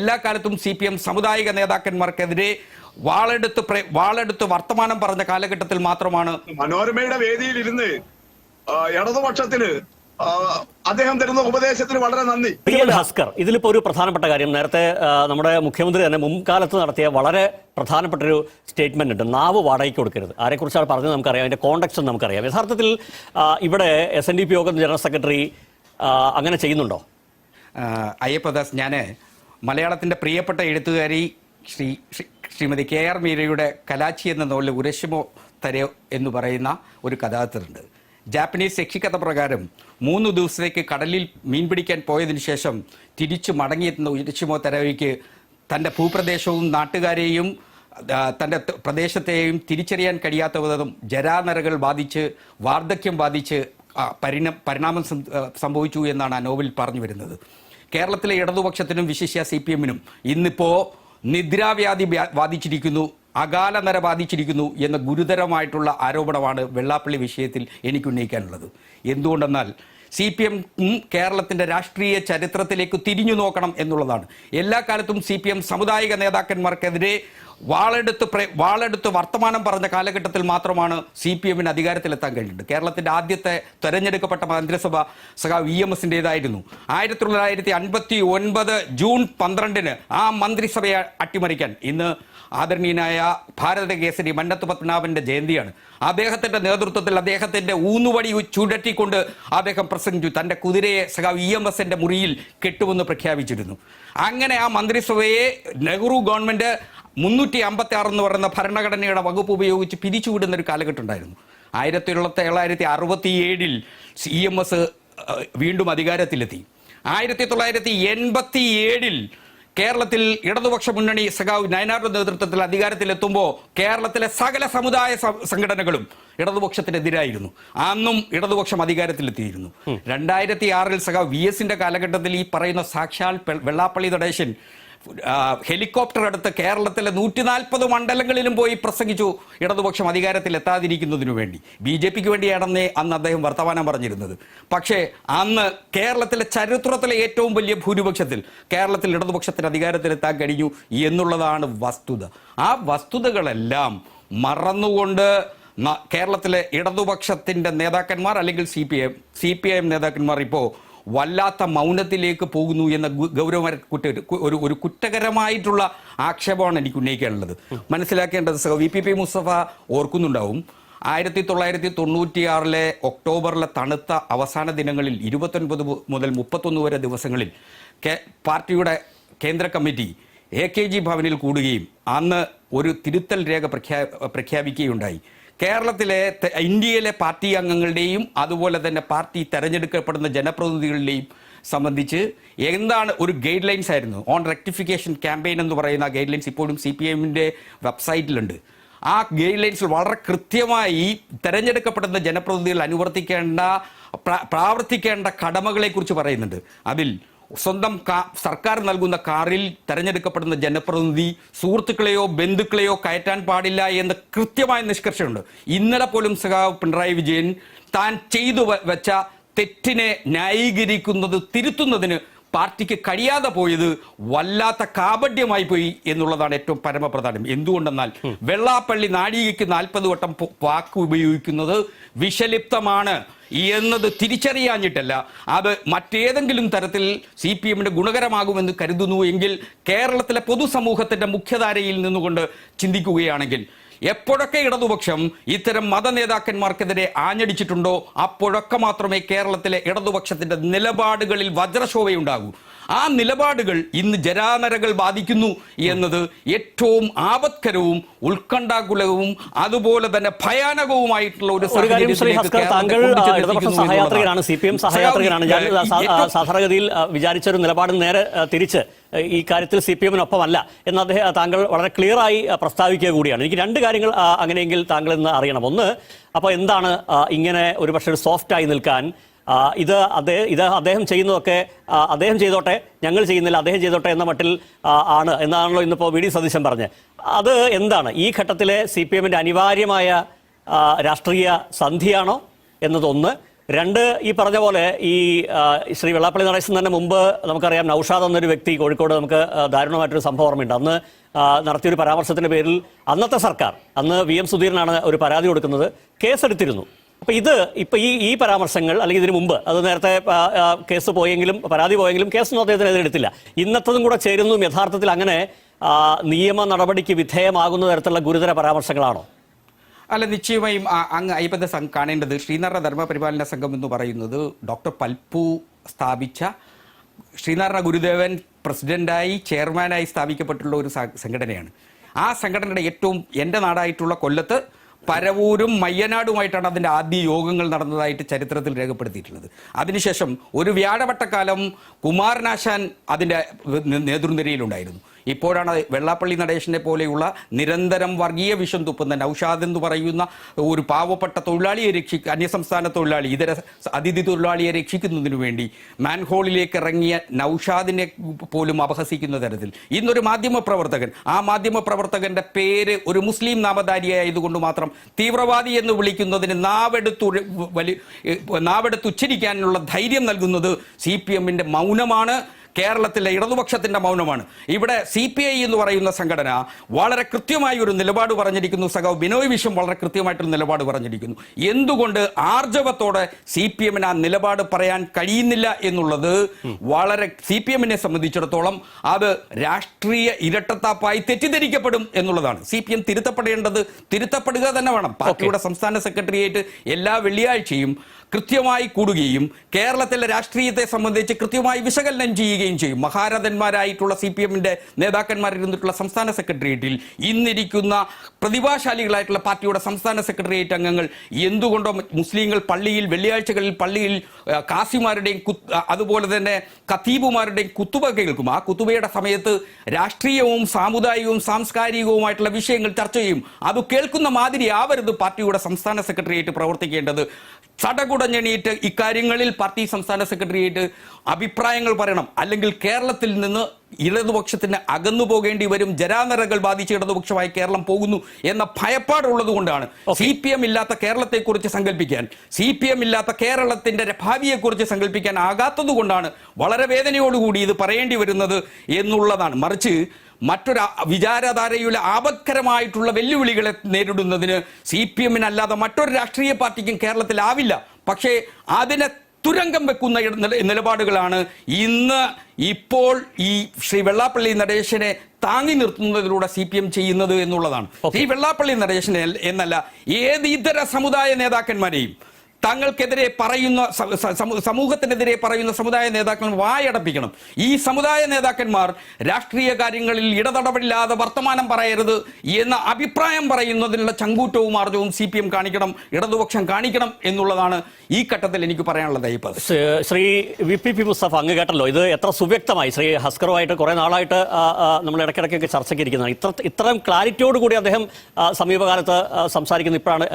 എല്ലാ കാലത്തും C P M സമുദായിക നേതാക്കന്മാർക്കെതിരെ വാളെടുത്ത് വാളെടുത്ത് വർത്തമാനം പറഞ്ഞ കാലഘട്ടത്തിൽ മാത്രമാണ് മനോരമയുടെ വേദിയിൽ ഇരുന്ന് ഇടതുപക്ഷത്തിന് അദ്ദേഹം തരുന്ന ഉപദേശത്തിന് വളരെ നന്ദി. പി എൽ ഹസ്കർ ഇതിലിപ്പോ ഒരു പ്രധാനപ്പെട്ട കാര്യം. നേരത്തെ നമ്മുടെ മുഖ്യമന്ത്രി തന്നെ മുൻകാലത്ത് നടത്തിയ വളരെ പ്രധാനപ്പെട്ട ഒരു സ്റ്റേറ്റ്മെന്റ് ഉണ്ട് നാവ് വാടകയ്ക്ക് കൊടുക്കരുത്. ആരെക്കുറിച്ചാണ് പറഞ്ഞത് നമുക്കറിയാം. അതിന്റെ കോണ്ടക്സ്റ്റ് നമുക്കറിയാം. യഥാർത്ഥത്തിൽ ഇവിടെ എസ് എൻ ഡി പി യോഗം ജനറൽ സെക്രട്ടറി അങ്ങനെ ചെയ്യുന്നുണ്ടോ? അയ്യപ്പദാസ് ഞാൻ മലയാളത്തിന്റെ പ്രിയപ്പെട്ട എഴുത്തുകാരി ശ്രീ ശ്രീ- ശ്രീമതി കെ ആർ മീരയുടെ കലാച്ചി എന്ന നോവലിൽ ഉരശിമോ തരയോ എന്ന് പറയുന്ന ഒരു കഥാകൃത്തുണ്ട്. ജാപ്പനീസ് യക്ഷിക്കഥ പ്രകാരം മൂന്ന് ദിവസത്തേക്ക് കടലിൽ മീൻ പിടിക്കാൻ പോയതിനു ശേഷം തിരിച്ചു മടങ്ങിയെത്തുന്ന ഉരശിമോ തരവയ്ക്ക് തന്റെ ഭൂപ്രദേശവും നാട്ടുകാരെയും തന്റെ പ്രദേശത്തെയും തിരിച്ചറിയാൻ കഴിയാത്ത വിധം ജരാനരകൾ ബാധിച്ച് വാർദ്ധക്യം ബാധിച്ച് പരിണ പരിണാമം സംഭവിച്ചു എന്നാണ് ആ നോവൽ പറഞ്ഞു വരുന്നത്. കേരളത്തിലെ ഇടതുപക്ഷത്തിനും വിശിഷ്യ സി പി എമ്മിനും ഇന്നിപ്പോ നിദ്രാവ്യാധി വ്യാ- ബാധിച്ചിരിക്കുന്നു അകാല നര ബാധിച്ചിരിക്കുന്നു എന്ന ഗുരുതരമായിട്ടുള്ള ആരോപണമാണ് വെള്ളാപ്പള്ളി വിഷയത്തിൽ എനിക്ക് ഉന്നയിക്കാനുള്ളത്. എന്തുകൊണ്ടെന്നാൽ സി പി എം കേരളത്തിന്റെ രാഷ്ട്രീയ ചരിത്രത്തിലേക്ക് തിരിഞ്ഞു നോക്കണം എന്നുള്ളതാണ്. എല്ലാ കാലത്തും സി പി എം സമുദായിക നേതാക്കന്മാർക്കെതിരെ വാളെടുത്ത് വാളെടുത്ത് വർത്തമാനം പറഞ്ഞ കാലഘട്ടത്തിൽ മാത്രമാണ് സി പി എമ്മിന് അധികാരത്തിലെത്താൻ കഴിഞ്ഞിട്ടുണ്ട് കേരളത്തിന്റെ ആദ്യത്തെ തെരഞ്ഞെടുക്കപ്പെട്ട മന്ത്രിസഭ സഖാ വി എം എസിന്റെതായിരുന്നു ആയിരത്തി തൊള്ളായിരത്തി അൻപത്തി ഒൻപത് ജൂൺ പന്ത്രണ്ടിന് ആ മന്ത്രിസഭയെ അട്ടിമറിക്കാൻ ഇന്ന് ആദരണീയനായ ഭാരത കേസരി മന്നത്ത് പത്മനാഭന്റെ ജയന്തിയാണ്. അദ്ദേഹത്തിന്റെ നേതൃത്വത്തിൽ അദ്ദേഹത്തിന്റെ ഊന്നുവടി ചുഴറ്റിക്കൊണ്ട് അദ്ദേഹം പ്രസംഗിച്ചു. തന്റെ കുതിരയെ സഖാവ് ഇ എം എസിന്റെ മുറിയിൽ കെട്ടുമെന്ന് പ്രഖ്യാപിച്ചിരുന്നു. അങ്ങനെ ആ മന്ത്രിസഭയെ നെഹ്റു ഗവൺമെന്റ് മുന്നൂറ്റി അമ്പത്തി ആറ് എന്ന് പറയുന്ന ഭരണഘടനയുടെ വകുപ്പ് ഉപയോഗിച്ച് പിരിച്ചുവിടുന്ന ഒരു കാലഘട്ടം ഉണ്ടായിരുന്നു ആയിരത്തി തൊള്ളായിരത്തി അറുപത്തി ഏഴിൽ ഇ എം എസ് വീണ്ടും അധികാരത്തിലെത്തി. ആയിരത്തി തൊള്ളായിരത്തി എൺപത്തി ഏഴിൽ കേരളത്തിൽ ഇടതുപക്ഷ മുന്നണി സഖാവ് നയനാരുടെ നേതൃത്വത്തിൽ അധികാരത്തിലെത്തുമ്പോൾ കേരളത്തിലെ സകല സമുദായ സംഘടനകളും ഇടതുപക്ഷത്തിനെതിരായിരുന്നു. അന്നും ഇടതുപക്ഷം അധികാരത്തിലെത്തിയിരുന്നു. രണ്ടായിരത്തി ആറിൽ സഖാവ് വി എസിന്റെ കാലഘട്ടത്തിൽ ഈ പറയുന്ന സാക്ഷാൽ വെള്ളാപ്പള്ളി നടേശൻ ഹെലികോപ്റ്റർ എടുത്ത് കേരളത്തിലെ നൂറ്റി നാൽപ്പത് മണ്ഡലങ്ങളിലും പോയി പ്രസംഗിച്ചു. ഇടതുപക്ഷം അധികാരത്തിൽ എത്താതിരിക്കുന്നതിനു വേണ്ടി. ബി ജെ പിക്ക് വേണ്ടിയാണെന്നേ അന്ന് അദ്ദേഹം വർത്തമാനം പറഞ്ഞിരുന്നത്. പക്ഷേ അന്ന് കേരളത്തിലെ ചരിത്രത്തിലെ ഏറ്റവും വലിയ ഭൂരിപക്ഷത്തിൽ കേരളത്തിൽ ഇടതുപക്ഷത്തിന് അധികാരത്തിലെത്താൻ കഴിഞ്ഞു എന്നുള്ളതാണ് വസ്തുത. ആ വസ്തുതകളെല്ലാം മറന്നുകൊണ്ട് കേരളത്തിലെ ഇടതുപക്ഷത്തിന്റെ നേതാക്കന്മാർ അല്ലെങ്കിൽ C P M C P I M നേതാക്കന്മാർ ഇപ്പോൾ വല്ലാത്ത മൗനത്തിലേക്ക് പോകുന്നു എന്ന ഗൗരവ കുറ്റ ഒരു ഒരു കുറ്റകരമായിട്ടുള്ള ആക്ഷേപമാണ് എനിക്ക് ഉന്നയിക്കാനുള്ളത്. മനസ്സിലാക്കേണ്ടത് വി പി പി മുസ്തഫ ഓർക്കുന്നുണ്ടാവും. ആയിരത്തി തൊള്ളായിരത്തി തൊണ്ണൂറ്റിയാറിലെ ഒക്ടോബറിലെ തണുത്ത അവസാന ദിനങ്ങളിൽ ഇരുപത്തൊൻപത് മുതൽ മുപ്പത്തൊന്ന് വരെ ദിവസങ്ങളിൽ പാർട്ടിയുടെ കേന്ദ്ര കമ്മിറ്റി എ കെ ജി ഭവനിൽ കൂടുകയും അന്ന് ഒരു തിരുത്തൽ രേഖ പ്രഖ്യാ പ്രഖ്യാപിക്കുകയുണ്ടായി. കേരളത്തിലെ ഇന്ത്യയിലെ പാർട്ടി അംഗങ്ങളുടെയും അതുപോലെ തന്നെ പാർട്ടി തെരഞ്ഞെടുക്കപ്പെടുന്ന ജനപ്രതിനിധികളുടെയും സംബന്ധിച്ച് എന്താണ് ഒരു ഗൈഡ് ലൈൻസ് ആയിരുന്നു? ഓൺ റെക്ടിഫിക്കേഷൻ ക്യാമ്പയിൻ എന്ന് പറയുന്ന ഗൈഡ് ലൈൻസ് ഇപ്പോഴും സി പി എമ്മിന്റെ വെബ്സൈറ്റിലുണ്ട് ആ ഗൈഡ് ലൈൻസ് വളരെ കൃത്യമായി തെരഞ്ഞെടുക്കപ്പെടുന്ന ജനപ്രതിനിധികൾ അനുവർത്തിക്കേണ്ട പ്ര- പ്രാവർത്തിക്കേണ്ട കടമകളെക്കുറിച്ച് പറയുന്നുണ്ട്. അതിൽ സ്വന്തം സർക്കാർ നൽകുന്ന കാറിൽ തെരഞ്ഞെടുക്കപ്പെടുന്ന ജനപ്രതിനിധി സുഹൃത്തുക്കളെയോ ബന്ധുക്കളെയോ കയറ്റാൻ പാടില്ല എന്ന കൃത്യമായ നിഷ്കർഷമുണ്ട് ഇന്നലെ പോലും സഖാവ് പിണറായി വിജയൻ താൻ ചെയ്തു വെച്ച തെറ്റിനെ ന്യായീകരിക്കുന്നത് തിരുത്തുന്നതിന് പാർട്ടിക്ക് കഴിയാതെ പോയത് വല്ലാത്ത കാപഡ്യമായി പോയി എന്നുള്ളതാണ് ഏറ്റവും പരമപ്രധാനം. എന്തുകൊണ്ടെന്നാൽ വെള്ളാപ്പള്ളി നാഴികയ്ക്ക് നാൽപ്പത് വട്ടം വാക്ക് ഉപയോഗിക്കുന്നത് വിഷലിപ്തമാണ്. എന്നത് തിരിച്ചറിയാഞ്ഞിട്ടല്ല. അത് മറ്റേതെങ്കിലും തരത്തിൽ സി പി എമ്മിന് ഗുണകരമാകുമെന്ന് കരുതുന്നു എങ്കിൽ കേരളത്തിലെ പൊതുസമൂഹത്തിന്റെ മുഖ്യധാരയിൽ നിന്നുകൊണ്ട് ചിന്തിക്കുകയാണെങ്കിൽ എപ്പോഴൊക്കെ ഇടതുപക്ഷം ഇത്തരം മത നേതാക്കന്മാർക്കെതിരെ ആഞ്ഞടിച്ചിട്ടുണ്ടോ അപ്പോഴൊക്കെ മാത്രമേ കേരളത്തിലെ ഇടതുപക്ഷത്തിന്റെ നിലപാടുകളിൽ വജ്രശോഭയുണ്ടാകൂ ആ നിലപാടുകൾ ഇന്ന് ജരാനരകൾ ബാധിക്കുന്നു എന്നത് ഏറ്റവും ആപത്കരവും ഉത്കണ്ഠാകുലവും അതുപോലെ തന്നെ ഭയാനകവുമായിട്ടുള്ള ഒരു. സഹയാത്രികനാണ് സി പി എം സഹയാത്രികനാണ് സാധാരണഗതിയിൽ വിചാരിച്ച ഒരു നിലപാട് നേരെ തിരിച്ച് ഈ കാര്യത്തിൽ സി പി എമ്മിനൊപ്പമല്ല എന്ന് അദ്ദേഹം താങ്കൾ വളരെ ക്ലിയറായി പ്രസ്താവിക്കുക കൂടിയാണ്. എനിക്ക് രണ്ട് കാര്യങ്ങൾ അങ്ങനെയെങ്കിൽ താങ്കൾ ഇന്ന് അറിയണം. ഒന്ന് അപ്പോൾ എന്താണ് ഇങ്ങനെ ഒരു പക്ഷേ ഒരു സോഫ്റ്റ് ആയി നിൽക്കാൻ ഇത് അദ്ദേഹം ഇത് അദ്ദേഹം ചെയ്യുന്നതൊക്കെ അദ്ദേഹം ചെയ്തോട്ടെ ഞങ്ങൾ ചെയ്യുന്നില്ല അദ്ദേഹം ചെയ്തോട്ടെ എന്ന മട്ടിൽ ആണ് എന്നാണല്ലോ ഇന്നിപ്പോൾ വി ഡി സതീശൻ പറഞ്ഞത്. അത് എന്താണ്? ഈ ഘട്ടത്തിലെ സി പി എമ്മിന്റെ അനിവാര്യമായ രാഷ്ട്രീയ സന്ധിയാണോ എന്നതൊന്ന്. രണ്ട് ഈ പറഞ്ഞ പോലെ ഈ ശ്രീ വെള്ളാപ്പള്ളി നടേശൻ തന്നെ മുമ്പ് നമുക്കറിയാം നൌഷാദ് എന്നൊരു വ്യക്തി കോഴിക്കോട് നമുക്ക് ദാരുണമായിട്ടൊരു സംഭവം ഓർമ്മയുണ്ട്. അന്ന് നടത്തിയൊരു പരാമർശത്തിന്റെ പേരിൽ അന്നത്തെ സർക്കാർ അന്ന് വി എം സുധീരനാണ് ഒരു പരാതി കൊടുക്കുന്നത് കേസെടുത്തിരുന്നു. അപ്പൊ ഇത് ഇപ്പൊ ഈ ഈ പരാമർശങ്ങൾ അല്ലെങ്കിൽ ഇതിനു മുമ്പ് അത് നേരത്തെ കേസ് പോയെങ്കിലും പരാതി പോയെങ്കിലും കേസൊന്നും അദ്ദേഹത്തിനെതിരെ എടുത്തില്ല. ഇന്നത്തതും കൂടെ ചേരുന്നു യഥാർത്ഥത്തിൽ അങ്ങനെ നിയമ നടപടിക്ക് വിധേയമാകുന്ന തരത്തിലുള്ള ഗുരുതര പരാമർശങ്ങളാണോ? അല്ല നിശ്ചയമായും അങ്ങ് അയ്യപ്പന്റെ സംഘം കാണേണ്ടത് ശ്രീനാരായണ ധർമ്മ പരിപാലന സംഘം എന്ന് പറയുന്നത് ഡോക്ടർ പൽപ്പു സ്ഥാപിച്ച ശ്രീനാരായണ ഗുരുദേവൻ പ്രസിഡന്റായി ചെയർമാനായി സ്ഥാപിക്കപ്പെട്ടുള്ള ഒരു സംഘടനയാണ്. ആ സംഘടനയുടെ ഏറ്റവും എന്റെ നാടായിട്ടുള്ള കൊല്ലത്ത് പരവൂരും മയ്യനാടുമായിട്ടാണ് അതിന്റെ ആദ്യ യോഗങ്ങൾ നടന്നതായിട്ട് ചരിത്രത്തിൽ രേഖപ്പെടുത്തിയിട്ടുള്ളത്. അതിനുശേഷം ഒരു വ്യാഴവട്ടക്കാലം കുമാരനാശാൻ അതിന്റെ നേതൃനിരയിലുണ്ടായിരുന്നു. ഇപ്പോഴാണ് വെള്ളാപ്പള്ളി നടേശനെ പോലെയുള്ള നിരന്തരം വർഗീയ വിഷം തുപ്പുന്ന നൌഷാദ് എന്ന് പറയുന്ന ഒരു പാവപ്പെട്ട തൊഴിലാളിയെ രക്ഷിക്കുക അന്യസംസ്ഥാന തൊഴിലാളി ഇതര അതിഥി തൊഴിലാളിയെ രക്ഷിക്കുന്നതിനു വേണ്ടി മാൻഹോളിലേക്ക് ഇറങ്ങിയ നൌഷാദിനെ പോലും അപഹസിക്കുന്ന തരത്തിൽ. ഇന്നൊരു മാധ്യമ പ്രവർത്തകൻ ആ മാധ്യമ പ്രവർത്തകന്റെ പേര് ഒരു മുസ്ലിം നാമധാരിയായതുകൊണ്ട് മാത്രം തീവ്രവാദി എന്ന് വിളിക്കുന്നതിന് നാവെടുത്ത് വലി നാവെടുത്ത് ഉച്ചരിക്കാനുള്ള ധൈര്യം നൽകുന്നത് സി പി എമ്മിന്റെ മൗനമാണ്. കേരളത്തിലെ ഇടതുപക്ഷത്തിന്റെ മൗനമാണ്. ഇവിടെ സി പി ഐ എന്ന് പറയുന്ന സംഘടന വളരെ കൃത്യമായി ഒരു നിലപാട് പറഞ്ഞിരിക്കുന്നു. സഖാവ് ബിനോയ് വിശ്വം വളരെ കൃത്യമായിട്ടൊരു നിലപാട് പറഞ്ഞിരിക്കുന്നു. എന്തുകൊണ്ട് ആർജവത്തോടെ സി പി എമ്മിന് ആ നിലപാട് പറയാൻ കഴിയുന്നില്ല എന്നുള്ളത് വളരെ സി പി എമ്മിനെ സംബന്ധിച്ചിടത്തോളം അത് രാഷ്ട്രീയ ഇരട്ടത്താപ്പായി തെറ്റിദ്ധരിക്കപ്പെടും എന്നുള്ളതാണ്. സി പി എം തിരുത്തപ്പെടേണ്ടത് തിരുത്തപ്പെടുക തന്നെ വേണം. പാർട്ടിയുടെ സംസ്ഥാന സെക്രട്ടേറിയറ്റ് എല്ലാ വെള്ളിയാഴ്ചയും കൃത്യമായി കൂടുകയും കേരളത്തിലെ രാഷ്ട്രീയത്തെ സംബന്ധിച്ച് കൃത്യമായി വിശകലനം ചെയ്യുകയും ചെയ്യും. മഹാരഥന്മാരായിട്ടുള്ള സി പി എമ്മിന്റെ നേതാക്കന്മാരിരുന്നിട്ടുള്ള സംസ്ഥാന സെക്രട്ടേറിയറ്റിൽ ഇന്നിരിക്കുന്ന പ്രതിഭാശാലികളായിട്ടുള്ള പാർട്ടിയുടെ സംസ്ഥാന സെക്രട്ടേറിയറ്റ് അംഗങ്ങൾ എന്തുകൊണ്ടോ മുസ്ലിങ്ങൾ പള്ളിയിൽ വെള്ളിയാഴ്ചകളിൽ പള്ളിയിൽ കാസിമാരുടെയും അതുപോലെ തന്നെ ഖത്തീബുമാരുടെയും കുത്തുബ കേൾക്കും. ആ കുത്തുബയുടെ സമയത്ത് രാഷ്ട്രീയവും സാമുദായികവും സാംസ്കാരികവുമായിട്ടുള്ള വിഷയങ്ങൾ ചർച്ച ചെയ്യും. അത് കേൾക്കുന്ന മാതിരി ആവരുത് പാർട്ടിയുടെ സംസ്ഥാന സെക്രട്ടേറിയറ്റ് പ്രവർത്തിക്കേണ്ടത്. ചടകുടഞ്ഞെണീറ്റ് ഇക്കാര്യങ്ങളിൽ പാർട്ടി സംസ്ഥാന സെക്രട്ടേറിയറ്റ് അഭിപ്രായങ്ങൾ പറയണം. അല്ലെങ്കിൽ കേരളത്തിൽ നിന്ന് ഇടതുപക്ഷത്തിന് അകന്നു പോകേണ്ടി വരും ജരാനരകൾ ബാധിച്ച ഇടതുപക്ഷമായി കേരളം പോകുന്നു എന്ന ഭയപ്പാടുള്ളത് കൊണ്ടാണ്. സി പി എം ഇല്ലാത്ത കേരളത്തെക്കുറിച്ച് സങ്കല്പിക്കാൻ സി പി എം ഇല്ലാത്ത കേരളത്തിന്റെ ഭാവിയെക്കുറിച്ച് സങ്കല്പിക്കാൻ ആകാത്തത് കൊണ്ടാണ് വളരെ വേദനയോടുകൂടി ഇത് പറയേണ്ടി വരുന്നത് എന്നുള്ളതാണ്. മറിച്ച് മറ്റൊരു വിചാരധാരയുടെ വിചാരധാരയിലെ ആപത്കരമായിട്ടുള്ള വെല്ലുവിളികളെ നേരിടുന്നതിന് സി പി എമ്മിനല്ലാതെ മറ്റൊരു രാഷ്ട്രീയ പാർട്ടിക്കും കേരളത്തിലാവില്ല. പക്ഷേ അതിനെ തുരങ്കം വെക്കുന്ന നിലപാടുകളാണ് ഇന്ന് ഇപ്പോൾ ഈ ശ്രീ വെള്ളാപ്പള്ളി നടേശനെ താങ്ങി നിർത്തുന്നതിലൂടെ സി പി എം ചെയ്യുന്നത് എന്നുള്ളതാണ്. ഈ വെള്ളാപ്പള്ളി നടേശനെ എന്നല്ല ഏത് ഇതര സമുദായ നേതാക്കന്മാരെയും തങ്ങൾക്കെതിരെ പറയുന്ന സമൂഹത്തിനെതിരെ പറയുന്ന സമുദായ നേതാക്കൾ വായടപ്പിക്കണം. ഈ സമുദായ നേതാക്കന്മാർ രാഷ്ട്രീയ കാര്യങ്ങളിൽ ഇടതടവില്ലാതെ വർത്തമാനം പറയരുത് എന്ന അഭിപ്രായം പറയുന്നതിനുള്ള ചങ്കൂറ്റവും ആർജവും സി പി എം കാണിക്കണം ഇടതുപക്ഷം കാണിക്കണം എന്നുള്ളതാണ് ഈ ഘട്ടത്തിൽ എനിക്ക് പറയാനുള്ളത് Ayyappath Shri- V P P Mustafa അങ്ങ് കേട്ടല്ലോ ഇത് എത്ര സുവ്യക്തമായി ശ്രീ ഹസ്കറുമായിട്ട് കുറെ നാളായിട്ട് നമ്മൾ ഇടയ്ക്കിടയ്ക്കൊക്കെ ചർച്ചയ്ക്ക് ഇരിക്കുന്നതാണ് ഇത്ര ഇത്രയും ക്ലാരിറ്റിയോടുകൂടി അദ്ദേഹം സമീപകാലത്ത് സംസാരിക്കുന്ന ഇപ്പോഴാണ്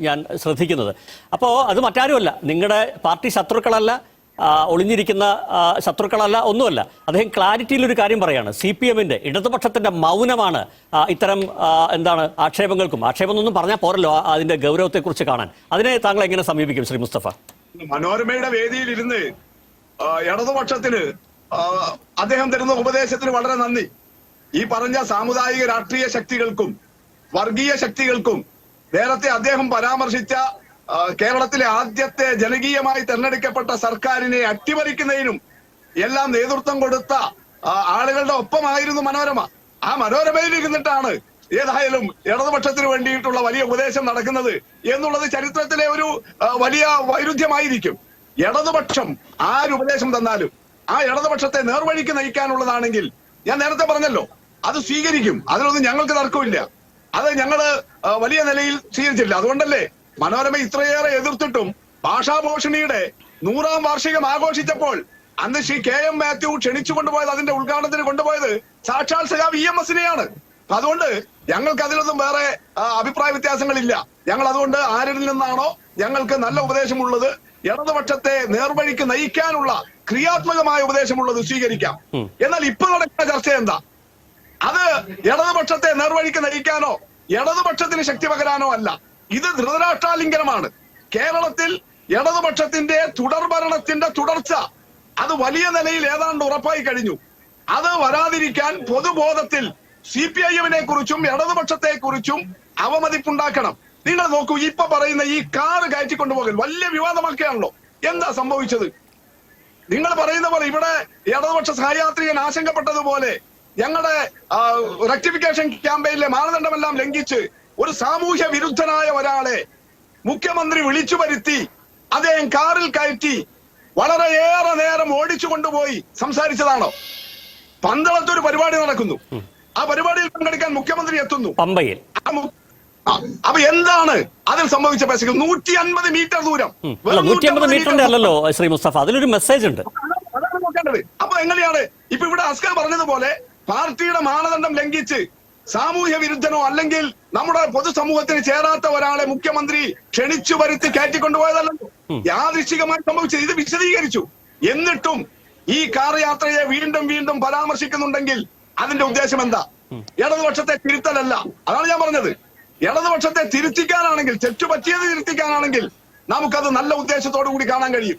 ഞാൻ ശ്രദ്ധിക്കുന്നത്. അപ്പോൾ അത് മറ്റാരുമല്ല. നിങ്ങളുടെ പാർട്ടി ശത്രുക്കളല്ല ഒളിഞ്ഞിരിക്കുന്ന ശത്രുക്കളല്ല ഒന്നുമല്ല. അദ്ദേഹം ക്ലാരിറ്റിയിൽ ഒരു കാര്യം പറയാണ്. സി പി എമ്മിന്റെ ഇടതുപക്ഷത്തിന്റെ മൗനമാണ് ഇത്തരം എന്താണ് ആക്ഷേപങ്ങൾക്കും. ആക്ഷേപം എന്നൊന്നും പറഞ്ഞാൽ പോരല്ലോ അതിന്റെ ഗൗരവത്തെക്കുറിച്ച് കാണാൻ. അതിനെ താങ്കൾ എങ്ങനെ സമീപിക്കും ശ്രീ മുസ്തഫ? മനോരമയുടെ വേദിയിൽ ഇരുന്ന് ഇടതുപക്ഷത്തിന് അദ്ദേഹം തരുന്ന ഉപദേശത്തിന് വളരെ നന്ദി. ഈ പറഞ്ഞ സാമുദായിക രാഷ്ട്രീയ ശക്തികൾക്കും വർഗീയ ശക്തികൾക്കും നേരത്തെ അദ്ദേഹം പരാമർശിച്ച കേരളത്തിലെ ആദ്യത്തെ ജനകീയമായി തെരഞ്ഞെടുക്കപ്പെട്ട സർക്കാരിനെ അട്ടിമറിക്കുന്നതിനും എല്ലാം നേതൃത്വം കൊടുത്ത ആളുകളുടെ ഒപ്പമായിരുന്നു മനോരമ. ആ മനോരമയിൽ ഇരുന്നിട്ടാണ് ഏതായാലും ഇടതുപക്ഷത്തിന് വേണ്ടിയിട്ടുള്ള വലിയ ഉപദേശം നടക്കുന്നത് എന്നുള്ളത് ചരിത്രത്തിലെ ഒരു വലിയ വൈരുദ്ധ്യമായിരിക്കും. ഇടതുപക്ഷം ആരുപദേശം തന്നാലും ആ ഇടതുപക്ഷത്തെ നേർവഴിക്ക് നയിക്കാനുള്ളതാണെങ്കിൽ ഞാൻ നേരത്തെ പറഞ്ഞല്ലോ അത് സ്വീകരിക്കും. അതിനൊന്നും ഞങ്ങൾക്ക് തർക്കമില്ല. അത് ഞങ്ങൾ വലിയ നിലയിൽ സ്വീകരിച്ചില്ല അതുകൊണ്ടല്ലേ മനോരമ ഇത്രയേറെ എതിർത്തിട്ടും ഭാഷാഭൂഷണിയുടെ നൂറാം വാർഷികം ആഘോഷിച്ചപ്പോൾ അന്ന് ശ്രീ കെ എം മാത്യു ക്ഷണിച്ചു കൊണ്ടുപോയത് അതിന്റെ ഉദ്ഘാടനത്തിന് കൊണ്ടുപോയത് സാക്ഷാൽ സഖാവ് വി എം എസിനെയാണ്. അതുകൊണ്ട് ഞങ്ങൾക്ക് അതിലൊന്നും വേറെ അഭിപ്രായ വ്യത്യാസങ്ങളില്ല. ഞങ്ങൾ അതുകൊണ്ട് ആരിൽ നിന്നാണോ ഞങ്ങൾക്ക് നല്ല ഉപദേശമുള്ളത് ഇടതുപക്ഷത്തെ നേർവഴിക്ക് നയിക്കാനുള്ള ക്രിയാത്മകമായ ഉപദേശമുള്ളത് സ്വീകരിക്കാം. എന്നാൽ ഇപ്പൊ നടക്കുന്ന ചർച്ച എന്താ? അത് ഇടതുപക്ഷത്തെ നേർവഴിക്ക് നയിക്കാനോ ഇടതുപക്ഷത്തിന് ശക്തി പകരാനോ അല്ല. ഇത് ധൃതരാഷ്ട്രാലിംഗനമാണ്. കേരളത്തിൽ ഇടതുപക്ഷത്തിന്റെ തുടർ ഭരണത്തിന്റെ തുടർച്ച. അത് വലിയ നിലയിൽ ഏതാണ്ട് ഉറപ്പായി കഴിഞ്ഞു. അത് വരാതിരിക്കാൻ പൊതുബോധത്തിൽ സി പി ഐ എമ്മിനെ കുറിച്ചും ഇടതുപക്ഷത്തെ കുറിച്ചും അവമതിപ്പുണ്ടാക്കണം. നിങ്ങൾ നോക്കൂ ഇപ്പൊ പറയുന്ന ഈ കാറ് കയറ്റിക്കൊണ്ടുപോകൽ വലിയ വിവാദമൊക്കെയാണല്ലോ. എന്താ സംഭവിച്ചത്? നിങ്ങൾ പറയുന്ന പോലെ ഇവിടെ ഇടതുപക്ഷ സഹയാത്രികൻ ആശങ്കപ്പെട്ടതുപോലെ ഞങ്ങളുടെ റെക്ടിഫിക്കേഷൻ ക്യാമ്പയിനിലെ മാനദണ്ഡമെല്ലാം ലംഘിച്ച് ഒരു സാമൂഹ്യ വിരുദ്ധനായ ഒരാളെ മുഖ്യമന്ത്രി വിളിച്ചു വരുത്തി അദ്ദേഹം കാറിൽ കയറ്റി വളരെയേറെ നേരം ഓടിച്ചു കൊണ്ടുപോയി സംസാരിച്ചതാണോ? പന്തളത്ത് ഒരു പരിപാടി നടക്കുന്നു. ആ പരിപാടിയിൽ പങ്കെടുക്കാൻ മുഖ്യമന്ത്രി എത്തുന്നു. പമ്പയിൽ. അപ്പൊ എന്താണ് അതിൽ സംഭവിച്ച പൈസക്ക് നൂറ്റി അൻപത് മീറ്റർ ദൂരം. നൂറ്റി അമ്പത് 150 മീറ്ററിന്റെ അല്ലല്ലോ ശ്രീ മുസ്തഫ. അതിലൊരു മെസ്സേജ് ഉണ്ട്. അപ്പൊ എങ്ങനെയാണ്? ഇപ്പൊ ഇവിടെ അസ്കർ പറഞ്ഞതുപോലെ പാർട്ടിയുടെ മാനദണ്ഡം ലംഘിച്ച് സാമൂഹ്യ വിരുദ്ധനോ അല്ലെങ്കിൽ നമ്മുടെ പൊതുസമൂഹത്തിന് ചേരാത്ത ഒരാളെ മുഖ്യമന്ത്രി ക്ഷണിച്ചു വരുത്തി കയറ്റിക്കൊണ്ടുപോയതല്ലല്ലോ യാദൃശികമായി സംഭവിച്ചത്. ഇത് വിശദീകരിച്ചു. എന്നിട്ടും ഈ കാർ യാത്രയെ വീണ്ടും വീണ്ടും പരാമർശിക്കുന്നുണ്ടെങ്കിൽ അതിന്റെ ഉദ്ദേശം എന്താ? ഇടതുപക്ഷത്തെ തിരുത്തലല്ല. അതാണ് ഞാൻ പറഞ്ഞത്. ഇടതുപക്ഷത്തെ തിരുത്തിക്കാനാണെങ്കിൽ തെറ്റുപറ്റിയത് തിരുത്തിക്കാനാണെങ്കിൽ നമുക്കത് നല്ല ഉദ്ദേശത്തോടു കൂടി കാണാൻ കഴിയും.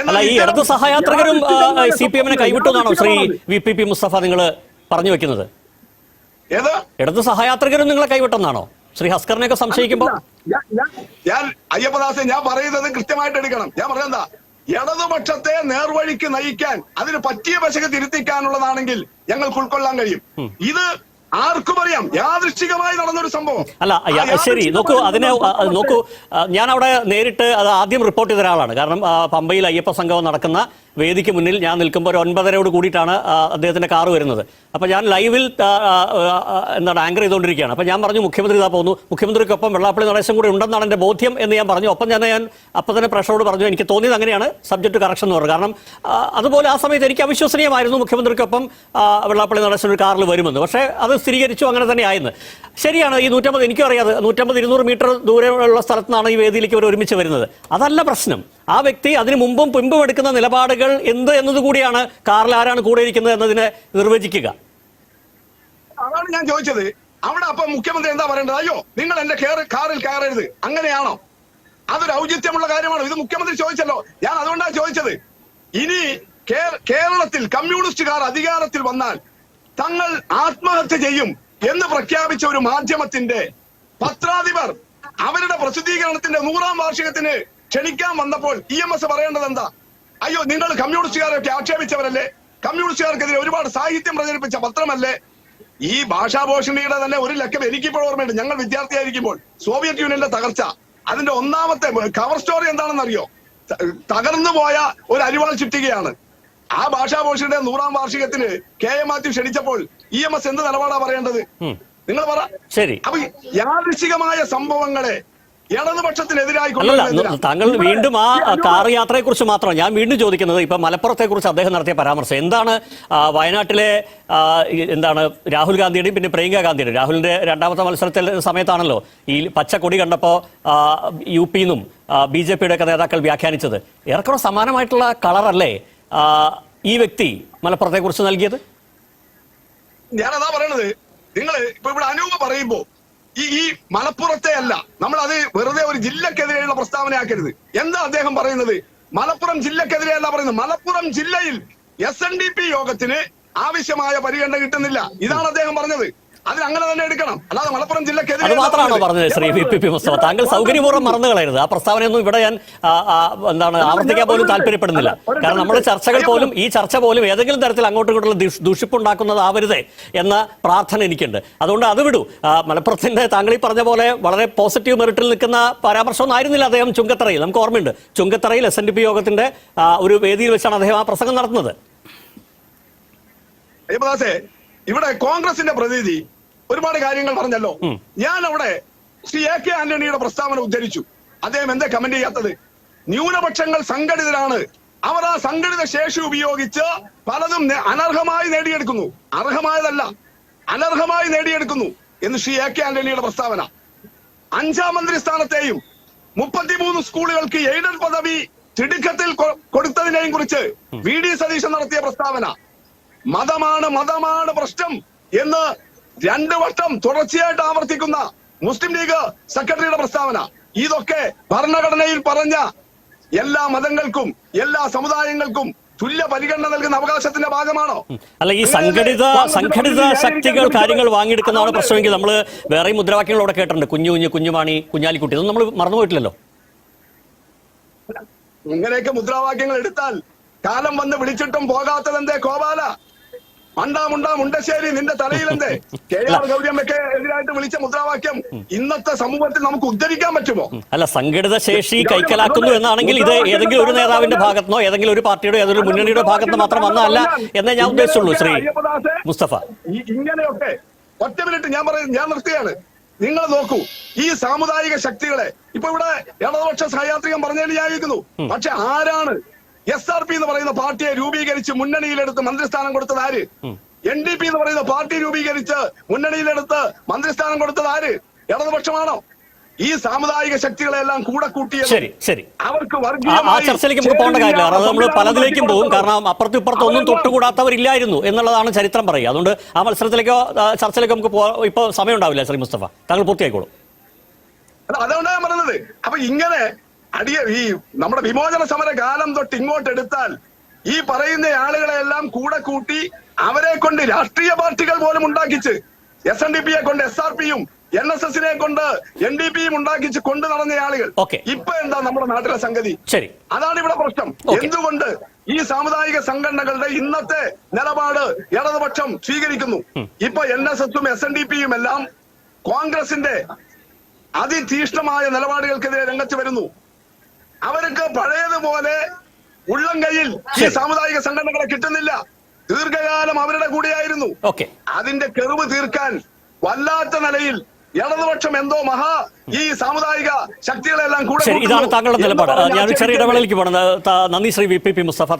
എന്നാൽ ഈ ഇടതു സഹയാത്രികരും സി പി എമ്മിനെ കൈവിട്ടു എന്നാണോ Shri. V P P Mustafa നിങ്ങൾ പറഞ്ഞു വെക്കുന്നത്? ഇടത് സഹയാത്രികരും നിങ്ങളെ കൈവിട്ടെന്നാണോ? ശ്രീ ഹസ്കറിനെയൊക്കെ സംശയിക്കുമ്പോൾ ഞാൻ- ഞാൻ- അയ്യപ്പദാസൻ ഞാൻ പറയുന്നത് കൃത്യമായിട്ട് എടുക്കണം. ഞാൻ പറഞ്ഞെന്താ ഇടതുപക്ഷത്തെ നേർവഴിക്ക് നയിക്കാൻ അതിന് പറ്റിയ പശക തിരുത്തിക്കാനുള്ളതാണെങ്കിൽ ഞങ്ങൾക്ക് ഉൾക്കൊള്ളാൻ കഴിയും. ഇത് ആർക്കും അറിയാം. യാദൃശ്ചികമായി നടന്നൊരു സംഭവം. അല്ല ശരി. നോക്കൂ അതിനെ നോക്കൂ. ഞാൻ അവിടെ നേരിട്ട് അത് ആദ്യം റിപ്പോർട്ട് ചെയ്ത ഒരാളാണ്. കാരണം പമ്പയിൽ അയ്യപ്പ സംഗമം നടക്കുന്ന വേദിക്ക് മുന്നിൽ ഞാൻ നിൽക്കുമ്പോൾ ഒരു ഒൻപതരയോട് കൂടിയിട്ടാണ് അദ്ദേഹത്തിന്റെ കാറ് വരുന്നത്. അപ്പോൾ ഞാൻ ലൈവിൽ എന്താണ് ആങ്കർ ചെയ്തുകൊണ്ടിരിക്കുകയാണ്. അപ്പോൾ ഞാൻ പറഞ്ഞു മുഖ്യമന്ത്രി ഇതാ പോകുന്നു മുഖ്യമന്ത്രിക്കൊപ്പം വെള്ളാപ്പള്ളി നടേശം കൂടി ഉണ്ടെന്നാണ് എന്റെ ബോധ്യം എന്ന് ഞാൻ പറഞ്ഞു. ഒപ്പം തന്നെ ഞാൻ അപ്പം തന്നെ പ്രഷറോട് പറഞ്ഞു എനിക്ക് തോന്നിയത് അങ്ങനെയാണ് സബ്ജക്ട് കറക്ഷൻ എന്ന് പറഞ്ഞു. കാരണം അതുപോലെ ആ സമയത്ത് എനിക്ക് അവിശ്വസനീയമായിരുന്നു മുഖ്യമന്ത്രിക്കൊപ്പം വെള്ളാപ്പള്ളി നടേശൻ ഒരു കാറിൽ വരുമെന്ന്. പക്ഷേ അത് സ്ഥിരീകരിച്ചു അങ്ങനെ തന്നെ ആയിരുന്നു ശരിയാണ് ഈ നൂറ്റമ്പത് എനിക്കും അറിയാതെ നൂറ്റമ്പത് ഇരുന്നൂറ് മീറ്റർ ദൂരെയുള്ള സ്ഥലത്തു നിന്നാണ് ഈ വേദിയിലേക്ക് ഇവർ ഒരുമിച്ച് വരുന്നത്. അതല്ല പ്രശ്നം. ആ വ്യക്തി അതിനു മുമ്പും പിമ്പും എടുക്കുന്ന നിലപാടുകൾ എന്ത് എന്നതുകൂടിയാണ് കാറിൽ ആരാണ് കൂടെ ഇരിക്കുന്നത് എന്നതിനെ നിർവചിക്കുക. അതാണ് ഞാൻ ചോദിച്ചത്. അവിടെ അപ്പൊ മുഖ്യമന്ത്രി എന്താ പറയേണ്ടത്? അയ്യോ നിങ്ങൾ എന്റെ കേറ് കാറിൽ കയറരുത്. അങ്ങനെയാണോ? അതൊരു ഔചിത്യമുള്ള കാര്യമാണോ? ഇത് മുഖ്യമന്ത്രി ചോദിച്ചല്ലോ. ഞാൻ അതുകൊണ്ടാണ് ചോദിച്ചത്. ഇനി കേരളത്തിൽ കമ്മ്യൂണിസ്റ്റുകാർ അധികാരത്തിൽ വന്നാൽ തങ്ങൾ ആത്മഹത്യ ചെയ്യും എന്ന് പ്രഖ്യാപിച്ച ഒരു മാധ്യമത്തിന്റെ പത്രാധിപർ അവരുടെ പ്രസിദ്ധീകരണത്തിന്റെ നൂറാം വാർഷികത്തിന് ക്ഷണിക്കാൻ വന്നപ്പോൾ ഇ എം എസ് പറയേണ്ടത് എന്താ? അയ്യോ നിങ്ങൾ കമ്മ്യൂണിസ്റ്റുകാരൊക്കെ ആക്ഷേപിച്ചവരല്ലേ? കമ്മ്യൂണിസ്റ്റുകാർക്കെതിരെ ഒരുപാട് സാഹിത്യം പ്രചരിപ്പിച്ച പത്രമല്ലേ? ഈ ഭാഷാഭോഷണിയുടെ തന്നെ ഒരു ലക്കം എനിക്കിപ്പോൾ ഓർമ്മയുണ്ട്. ഞങ്ങൾ വിദ്യാർത്ഥിയായിരിക്കുമ്പോൾ സോവിയറ്റ് യൂണിയന്റെ തകർച്ച. അതിന്റെ ഒന്നാമത്തെ കവർ സ്റ്റോറി എന്താണെന്ന് അറിയോ തകർന്നു പോയ ഒരു അരിവാൾ ചുറ്റുകയാണ്. ആ ഭാഷാഭോഷണിയുടെ നൂറാം വാർഷികത്തിന് കെ എം മാത്യു ക്ഷണിച്ചപ്പോൾ ഇ എം എസ് എന്ത് നിലപാടാ പറയേണ്ടത്? നിങ്ങൾ പറ. ശരി. അപ്പൊ യാദൃശികമായ സംഭവങ്ങളെ ഇടതുപക്ഷത്തിനെതിരായി അല്ലല്ല കൊണ്ടുവരുന്നതിനാ. ന- താങ്കൾ വീണ്ടും ആ കാർ യാത്രയെ കുറിച്ച് യാത്രയെക്കുറിച്ച് മാത്രമാണ് ഞാൻ വീണ്ടും ചോദിക്കുന്നത്. ഇപ്പൊ മലപ്പുറത്തെ കുറിച്ച് അദ്ദേഹം നടത്തിയ പരാമർശം. എന്താണ് വയനാട്ടിലെ എന്താണ് രാഹുൽ ഗാന്ധിയുടെയും പിന്നെ പ്രിയങ്ക ഗാന്ധിയുടെയും? രാഹുലിന്റെ രണ്ടാമത്തെ മത്സരത്തിൽ സമയത്താണല്ലോ ഈ പച്ചക്കൊടി കണ്ടപ്പോ യു പി നിന്നും ബി ജെ പിയുടെ ഒക്കെ നേതാക്കൾ വ്യാഖ്യാനിച്ചത്. ഏറെക്കുറെ സമാനമായിട്ടുള്ള കളറല്ലേ ഈ വ്യക്തി മലപ്പുറത്തെ കുറിച്ച് നൽകിയത്? ഞാനതാ പറയണത്. നിങ്ങൾ ഇപ്പൊ ഇവിടെ അനൂപ് പറയുമ്പോ ഈ ഈ മലപ്പുറത്തെ അല്ല. നമ്മൾ അത് വെറുതെ ഒരു ജില്ലക്കെതിരെയുള്ള പ്രസ്താവന ആക്കരുത്. എന്താ അദ്ദേഹം പറയുന്നത്? മലപ്പുറം ജില്ലക്കെതിരെയല്ല പറയുന്നത്. മലപ്പുറം ജില്ലയിൽ എസ് യോഗത്തിന് ആവശ്യമായ പരിഗണന കിട്ടുന്നില്ല. ഇതാണ് അദ്ദേഹം പറഞ്ഞത്. അങ്ങനെ തന്നെ എടുക്കണം. അല്ലാതെ മലപ്പുറം അത് മാത്രമാണോ പറഞ്ഞത് Shri V P P Mustafa താങ്കൾ സൗകര്യപൂർവം മറന്നു കളയരുത്. ആ പ്രസ്താവനയൊന്നും ഇവിടെ ഞാൻ എന്താണ് ആവർത്തിക്കാൻ പോലും താല്പര്യപ്പെടുന്നില്ല. കാരണം നമ്മുടെ ചർച്ചകൾ പോലും ഈ ചർച്ച പോലും ഏതെങ്കിലും തരത്തിൽ അങ്ങോട്ടും ഇങ്ങോട്ടുള്ള ദുഷ്- ദുഷിപ്പുണ്ടാക്കുന്നതാവരുത് എന്ന പ്രാർത്ഥന എനിക്കുണ്ട്. അതുകൊണ്ട് അത് വിടൂ. മലപ്പുറത്തിന്റെ താങ്കൾ ഈ പറഞ്ഞ പോലെ വളരെ പോസിറ്റീവ് മെറിറ്റിൽ നിൽക്കുന്ന പരാമർശമൊന്നും ആയിരുന്നില്ല അദ്ദേഹം ചുങ്കത്തറയിൽ. നമുക്ക് ഓർമ്മയുണ്ട്. ചുങ്കത്തറയിൽ എസ് എൻ ഡി പി യോഗത്തിന്റെ ഒരു വേദിയിൽ വെച്ചാണ് അദ്ദേഹം ആ പ്രസംഗം നടത്തുന്നത്. ഇവിടെ കോൺഗ്രസിന്റെ പ്രതിനിധി ഒരുപാട് കാര്യങ്ങൾ പറഞ്ഞല്ലോ. ഞാൻ അവിടെ ശ്രീ എ കെ ആന്റണിയുടെ പ്രസ്താവന ഉദ്ധരിച്ചു. അദ്ദേഹം എന്താ കമന്റ് ചെയ്യാത്തത്? ന്യൂനപക്ഷങ്ങൾ സംഘടിതരാണ്. അവർ ആ സംഘടിത ശേഷി ഉപയോഗിച്ച് പലതും അനർഹമായി നേടിയെടുക്കുന്നു. അർഹമായതല്ല. അനർഹമായി നേടിയെടുക്കുന്നു എന്ന് ശ്രീ എ കെ ആന്റണിയുടെ പ്രസ്താവന. അഞ്ചാം മന്ത്രി സ്ഥാനത്തെയും മുപ്പത്തിമൂന്ന് സ്കൂളുകൾക്ക് എയ്ഡഡ് പദവി തിടുക്കത്തിൽ കൊടുത്തതിനെയും കുറിച്ച് വി ഡി സതീശൻ നടത്തിയ പ്രസ്താവന. മതമാണ് മതമാണ് പ്രശ്നം എന്ന് രണ്ട് വർഷം തുടർച്ചയായിട്ട് ആവർത്തിക്കുന്ന മുസ്ലിം ലീഗ് സെക്രട്ടറിയുടെ പ്രസ്താവന. ഇതൊക്കെ ഭരണഘടനയിൽ പറഞ്ഞ എല്ലാ മതങ്ങൾക്കും എല്ലാ സമുദായങ്ങൾക്കും തുല്യ പരിഗണന നൽകുന്ന അവകാശത്തിന്റെ ഭാഗമാണോ? അല്ല ഈ സംഘടിത സംഘടിത ശക്തികൾ കാര്യങ്ങൾ വാങ്ങിയെടുക്കുന്നതാണ് പ്രശ്നമെങ്കിൽ നമ്മൾ വേറെ മുദ്രാവാക്യങ്ങൾ അവിടെ കേട്ടിട്ടുണ്ട്. കുഞ്ഞു കുഞ്ഞു കുഞ്ഞുമാണി കുഞ്ഞാലിക്കുട്ടി. ഇതൊന്നും നമ്മൾ മറന്നുപോയിട്ടില്ലല്ലോ ഇങ്ങനെയൊക്കെ മുദ്രാവാക്യങ്ങൾ എടുത്താൽ കാലം വന്ന് വിളിച്ചിട്ടും പോകാത്തതെന്തേ കോപാല? മണ്ടാ മുണ്ടാ മുണ്ടശ്ശേരി നിന്റെ തലയിലെന്തേ? കെ ആർ ഗൗരിയമ്മയ്ക്ക് എതിരായിട്ട് വിളിച്ച മുദ്രാവാക്യം ഇന്നത്തെ സമൂഹത്തിൽ നമുക്ക് ഉദ്ധരിക്കാൻ പറ്റുമോ? അല്ല സംഘടിത ശേഷി കൈക്കലാക്കുന്നു എന്നാണെങ്കിൽ ഇത് ഏതെങ്കിലും ഒരു നേതാവിന്റെ ഭാഗത്തുനിന്നോ ഏതെങ്കിലും ഒരു പാർട്ടിയുടെ ഏതൊരു മുന്നണിയുടെ ഭാഗത്തുനിന്ന് മാത്രം വന്നതല്ല എന്നേ ഞാൻ ഉദ്ദേശിച്ചുള്ളൂ ശ്രീ മുസ്തഫ. ഇങ്ങനെയൊക്കെ ഒറ്റ മിനിറ്റ് ഞാൻ പറയുന്നത് ഞാൻ നിർത്തിയാണ്. നിങ്ങൾ നോക്കൂ ഈ സാമുദായിക ശക്തികളെ ഇപ്പൊ ഇവിടെ ഇടതുപക്ഷ സഹയാത്രികം പറഞ്ഞതിന് ഇരിക്കുന്നു പക്ഷെ ആരാണ് എസ് ആർ പി എന്ന് പറയുന്ന പാർട്ടിയെ രൂപീകരിച്ച് മുന്നണിയിലെടുത്ത് മന്ത്രിസ്ഥാനം കൊടുത്തത് ആര്? എൻ ഡി പി എന്ന് പറയുന്ന പാർട്ടി രൂപീകരിച്ച് മുന്നണിയിലെടുത്ത് മന്ത്രിസ്ഥാനം കൊടുത്തത് ആര്? ഇടതുപക്ഷമാണോ? ഈ സാമുദായിക ശക്തികളെല്ലാം കൂടെ കൂട്ടിയ ശരി ശരി. അവർക്ക് ആ- ചർച്ചയിലേക്ക് നമുക്ക് പോകേണ്ട കാര്യമില്ല. കാരണം നമ്മൾ പലതിലേക്കും പോകും. കാരണം അപ്പുറത്തും ഇപ്പുറത്തും ഒന്നും തൊട്ടുകൂടാത്തവരില്ലായിരുന്നു എന്നുള്ളതാണ് ചരിത്രം പറയുക. അതുകൊണ്ട് ആ മത്സരത്തിലേക്കോ ചർച്ചയിലേക്കോ നമുക്ക് ഇപ്പോൾ സമയം ഉണ്ടാവില്ല ശ്രീ മുസ്തഫ. താങ്കൾ പൂർത്തിയായിക്കോളൂ. അതുകൊണ്ടാണ് ഞാൻ പറഞ്ഞത്. അപ്പൊ ഇങ്ങനെ അടിയ ഈ നമ്മുടെ വിമോചന സമര കാലം തൊട്ട് ഇങ്ങോട്ട് എടുത്താൽ ഈ പറയുന്ന ആളുകളെ എല്ലാം കൂടെ കൂട്ടി അവരെ കൊണ്ട് രാഷ്ട്രീയ പാർട്ടികൾ പോലും ഉണ്ടാക്കിച്ച് എസ് എൻ ഡി പിയെ കൊണ്ട് എസ് ആർ പിയും എൻ എസ് എസിനെ കൊണ്ട് എൻ ഡി പിയും ഉണ്ടാക്കിച്ച് കൊണ്ടു നടന്ന ആളുകൾ. ഇപ്പൊ എന്താ നമ്മുടെ നാട്ടിലെ സംഗതി? ശരി. അതാണ് ഇവിടെ പ്രശ്നം. എന്തുകൊണ്ട് ഈ സാമുദായിക സംഘടനകളുടെ ഇന്നത്തെ നിലപാട് ഇടതുപക്ഷം സ്വീകരിക്കുന്നു? ഇപ്പൊ എൻ എസ് എസും എസ് എൻ ഡി പിയും എല്ലാം കോൺഗ്രസിന്റെ അതിതീഷ്ണമായ നിലപാടുകൾക്കെതിരെ രംഗത്ത് വരുന്നു. അവർക്ക് പഴയതുപോലെ ഉള്ളം കയ്യിൽ ഈ. സാമുദായിക സംഘടനകളെ കിട്ടുന്നില്ല. ദീർഘകാലം അവരുടെ കൂടെയായിരുന്നു. ഓക്കെ. അതിന്റെ കെറിവ് തീർക്കാൻ വല്ലാത്ത നിലയിൽ ഇടതുപക്ഷം എന്തോ മഹാ ഈ സാമുദായിക ശക്തികളെല്ലാം കൂടെ ഇതാണ് താങ്കളുടെ നിലപാട്. ഞാൻ ചെറിയ. ഇടവേളയിലേക്ക് പോകണം. നന്ദി Shri V P P Mustafa.